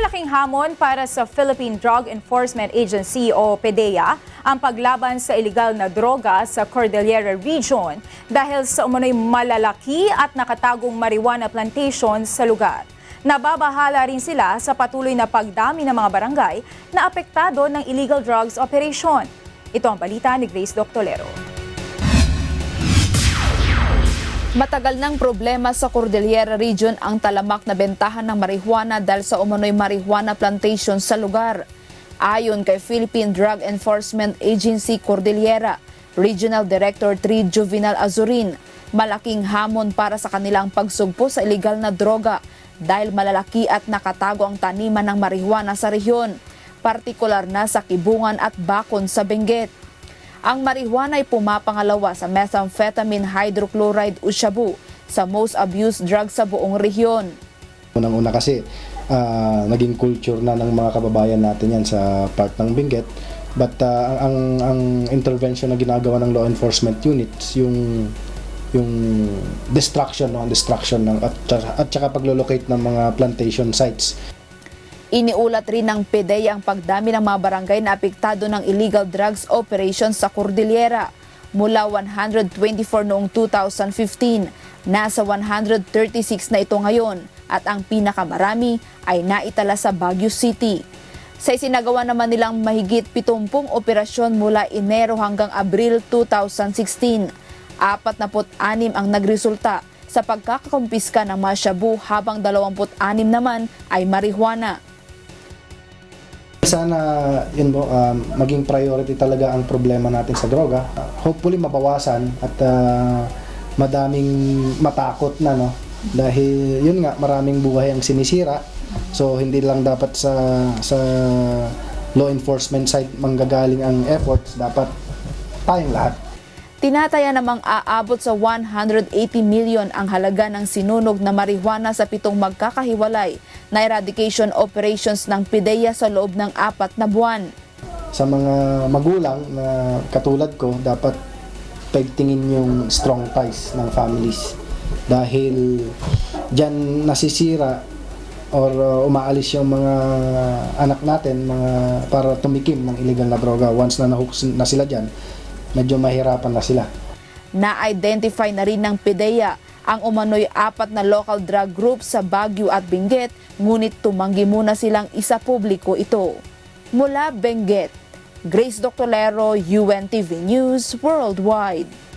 Malaking hamon para sa Philippine Drug Enforcement Agency o PDEA ang paglaban sa illegal na droga sa Cordillera Region dahil sa umano'y malalaki at nakatagong marijuana plantation sa lugar. Nababahala rin sila sa patuloy na pagdami ng mga barangay na apektado ng illegal drugs operation. Ito ang balita ni Grace Doctolero. Matagal ng problema sa Cordillera Region ang talamak na bentahan ng marijuana dahil sa umano'y marijuana plantation sa lugar. Ayon kay Philippine Drug Enforcement Agency Cordillera, Regional Director 3 Juvenal Azurin, malaking hamon para sa kanilang pagsugpo sa illegal na droga dahil malalaki at nakatago ang taniman ng marijuana sa rehiyon, partikular na sa Kibungan at Bakon sa Benguet. Ang marijuana ay pumapangalawa sa methamphetamine hydrochloride o shabu sa most abused drug sa buong rehiyon. Unang-una kasi ah, naging culture na ng mga kababayan natin yan sa part ng Benguet. But ah, ang, ang intervention na ginagawa ng law enforcement units, yung yung destruction no, destruction ng at, at saka paglolocate ng mga plantation sites. Iniulat rin ng PDEA ang pagdami ng mga barangay na apektado ng illegal drugs operations sa Cordillera. Mula 124 noong 2015, nasa 136 na ito ngayon at ang pinakamarami ay naitala sa Baguio City. Sa isinagawa naman nilang mahigit 70 operasyon mula Enero hanggang Abril 2016, 46 ang nagresulta sa pagkakakumpiska ng mga shabu habang 26 naman ay marijuana. Sana yun mo um, maging priority talaga ang problema natin sa droga. Hopefully mabawasan at ah, madaming matakot na no dahil yun nga maraming buhay ang sinisira. So hindi lang dapat sa sa law enforcement side manggagaling ang efforts, dapat tayong lahat. Tinataya namang aabot sa 180 million ang halaga ng sinunog na marijuana sa pitong magkakahiwalay na eradication operations ng PIDEA sa loob ng apat na buwan. Sa mga magulang na katulad ko, dapat pagtingin yung strong ties ng families. Dahil dyan nasisira or uh, umaalis yung mga anak natin mga para tumikim ng illegal na droga. Once na nahook na sila dyan, medyo mahirapan na sila. Na-identify na rin ng PIDEA ang umano'y apat na local drug groups sa Baguio at Benguet, ngunit tumanggi muna silang isa publiko ito. Mula Benguet, Grace Doctolero, UNTV News Worldwide.